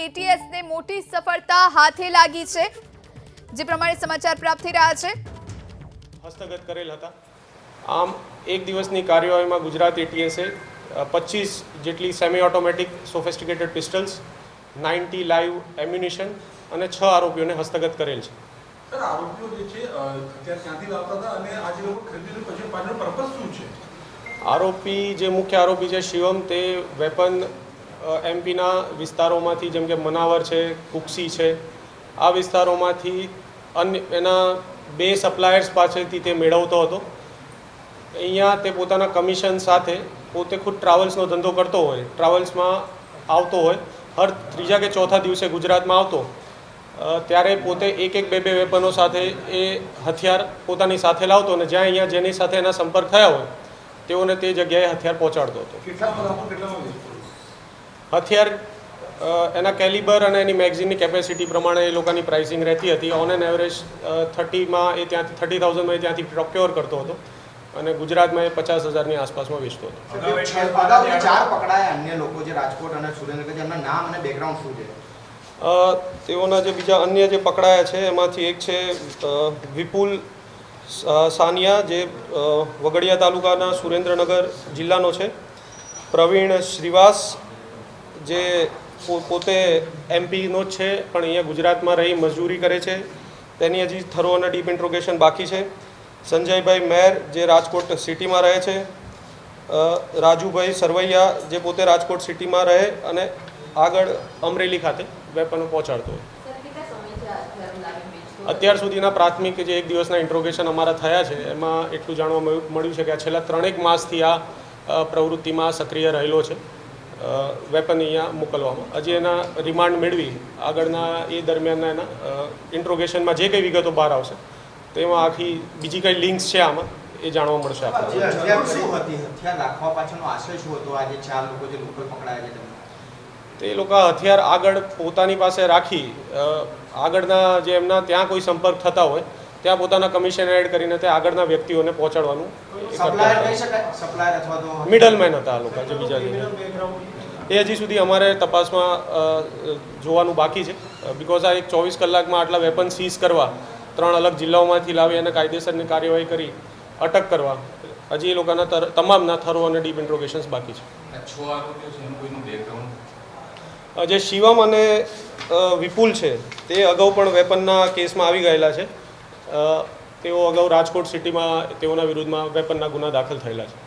એટીએસને મોટી સફળતા હાથે લાગી છે. જે પ્રમાણે સમાચાર પ્રાપ્ત થઈ રહ્યા છે. હસ્તગત કરેલ હતા. આમ એક દિવસની કાર્યવાહીમાં ગુજરાત એટીએસએ પચીસ જેટલી semi automatic sophisticated pistols ninety live ammunition અને છ આરોપીઓને હસ્તગત કરેલ છે. સર આરોપીઓ જે છે અ, અત્યારે ક્યાંથી લાવતા હતા અને આ જે લોકો ખરીદ્યું પછી પાછળ પર્પઝ શું છે? આરોપી જે મુખ્ય આરોપી છે શિવમ તે વેપન એમપીના વિસ્તારોમાંથી જેમ કે મનાવર છે, કુક્ષી છે, આ વિસ્તારોમાંથી અન્ય એના બે સપ્લાયર્સ પાસેથી તે મેળવતો હતો. અહીંયા તે પોતાના કમિશન સાથે પોતે ખુદ ટ્રાવેલ્સનો ધંધો કરતો હોય ટ્રાવેલ્સમાં આવતો હોય, હર ત્રીજા કે ચોથા દિવસે ગુજરાતમાં આવતો. ત્યારે પોતે એક એક બે બે વેપનો સાથે એ હથિયાર પોતાની સાથે લાવતો અને જ્યાં અહીંયા જેની સાથે એના સંપર્ક થયા હોય, તેઓને તે જગ્યાએ હથિયાર પહોંચાડતો હતો કેટલામાં રાખો કેટલામાં વેચતો હથિયાર એના કેલિબર અને એની મેગઝીનની કેપેસિટી પ્રમાણે એ લોકોની પ્રાઇસિંગ રહેતી હતી. ઓન એન એવરેજ થર્ટીમાં એ ત્યાંથી થર્ટી થાઉઝન્ડમાં એ ત્યાંથી પ્રોક્યોર કરતો હતો અને ગુજરાતમાં એ પચાસ હજારની આસપાસમાં વેચતો હતો. ચાર પકડાયા અન્ય લોકો જે રાજકોટ અને સુરેન્દ્રનગર એમના નામ અને બેકગ્રાઉન્ડ શું છે? તેઓના જે બીજા અન્ય જે પકડાયા છે એમાંથી એક છે વિપુલ સાનિયા જે વગડિયા તાલુકાના સુરેન્દ્રનગર જિલ્લાનો છે. પ્રવીણ શ્રીવાસ જે પોતે એમપીનો જ છે પણ અહીંયા ગુજરાતમાં રહી મજૂરી કરે છે. તેની હજી થરો અને ડીપ ઇન્ટ્રોગેશન બાકી છે. સંજયભાઈ મેર જે રાજકોટ સિટીમાં રહે છે રાજુભાઈ સરવૈયા જે પોતે રાજકોટ સિટીમાં રહે અને આગળ અમરેલી ખાતે વેપનો પહોંચાડતો હોય. અત્યાર સુધીના પ્રાથમિક જે એક દિવસના ઇન્ટ્રોગેશન અમારા થયા છે એમાં એટલું જાણવા મળ્યું મળ્યું છે કે આ છેલ્લા ત્રણેક માસથી આ પ્રવૃત્તિમાં સક્રિય રહેલો છે. વેપન અહીંયા મોકલવામાં. હજી એના રિમાન્ડ મેળવી. આગળના એ દરમિયાનના એના ઇન્ટ્રોગેશનમાં જે કંઈ વિગતો બહાર આવશે તેમાં આખી બીજી કંઈ લિંક્સ છે આમાં એ જાણવા મળશે તે લોકો હથિયાર આગળ પોતાની પાસે રાખી આગળના જે એમના ત્યાં કોઈ સંપર્ક થતા હોય ત્યાં પોતાના કમિશન એડ કરીને તે આગળના વ્યક્તિઓને પહોંચાડવાનું મિડલમેન હતા. આ લોકો જે બીજા જે એ હજી સુધી અમારે તપાસમાં જોવાનું બાકી છે. બિકોઝ આ એક ચોવીસ કલાકમાં આટલા વેપન સીઝ કરવા ત્રણ અલગ જિલ્લાઓમાંથી લાવી અને કાયદેસરની કાર્યવાહી કરી અટક કરવા હજી એ લોકોના તમામના થરો અને ડીપ ઇન્ટ્રોગેશન્સ બાકી છે. જે શિવમ અને વિપુલ છે તે અગાઉ પણ વેપનના કેસમાં આવી ગયેલા છે. તેઓ અગાઉ રાજકોટ સિટીમાં તેઓના વિરુદ્ધમાં વેપનના ગુના દાખલ થયેલા છે.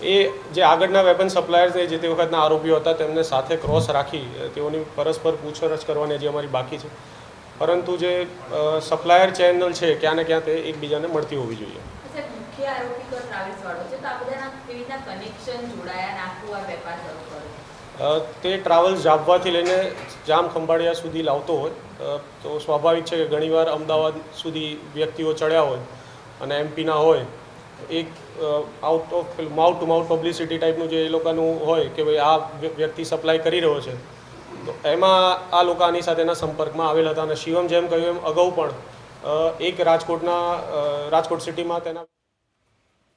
જે એ જે આગળના વેપન સપ્લાયર્સને જે તે વખતના આરોપીઓ હતા તેમને સાથે ક્રોસ રાખી તેઓની પરસ્પર પૂછપરછ કરવાની હજી અમારી બાકી છે. પરંતુ જે સપ્લાયર ચેનલ છે ક્યાં ને ક્યાં તે એકબીજાને મળતી હોવી જોઈએ. મુખ્ય આરોપી તો ટ્રાવેલ્સ વાળો છે તો આ બધાના કનેક્શન જોડાયા આ વેપાર શરૂ તે ટ્રાવેલ્સ જાબવાથી લઈને જામ ખંભાળિયા સુધી લાવતો હોય. તો સ્વાભાવિક છે કે ઘણીવાર અમદાવાદ સુધી વ્યક્તિઓ ચડ્યા હોય અને એમપીના હોય. એક out of mouth to mouth publicity ટાઈપનું જે એ લોકોનું હોય કે ભાઈ આ વ્યક્તિ સપ્લાય કરી રહ્યો છે. તો એમાં આ લોકો આની સાથેના સંપર્કમાં આવેલા હતા અને શિવમ જેમ કહ્યું એમ અગાઉ પણ એક રાજકોટના રાજકોટ સિટીમાં તેના